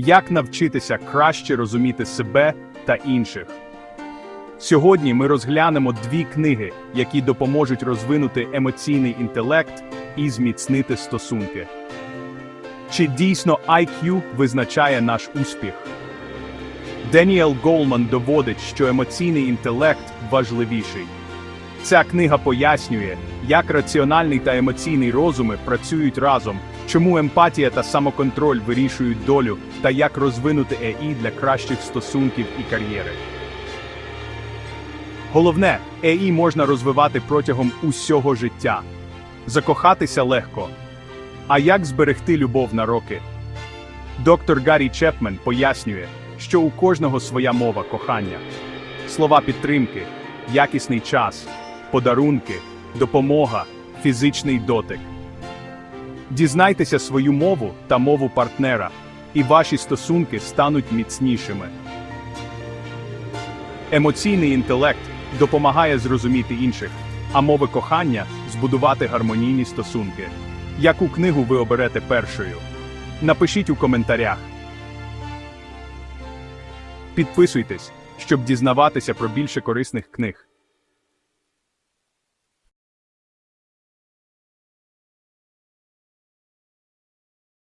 Як навчитися краще розуміти себе та інших. Сьогодні ми розглянемо дві книги, які допоможуть розвинути емоційний інтелект і зміцнити стосунки. Чи дійсно IQ визначає наш успіх? Деніел Голман доводить, що емоційний інтелект важливіший. Ця книга пояснює, як раціональний та емоційний розуми працюють разом, чому емпатія та самоконтроль вирішують долю та як розвинути ЕІ для кращих стосунків і кар'єри. Головне, ЕІ можна розвивати протягом усього життя. Закохатися легко. А як зберегти любов на роки? Доктор Гаррі Чепмен пояснює, що у кожного своя мова кохання. Слова підтримки, якісний час, подарунки, допомога, фізичний дотик. Дізнайтеся свою мову та мову партнера, і ваші стосунки стануть міцнішими. Емоційний інтелект допомагає зрозуміти інших, а мови кохання збудувати гармонійні стосунки. Яку книгу ви оберете першою? Напишіть у коментарях. Підписуйтесь, щоб дізнаватися про більше корисних книг.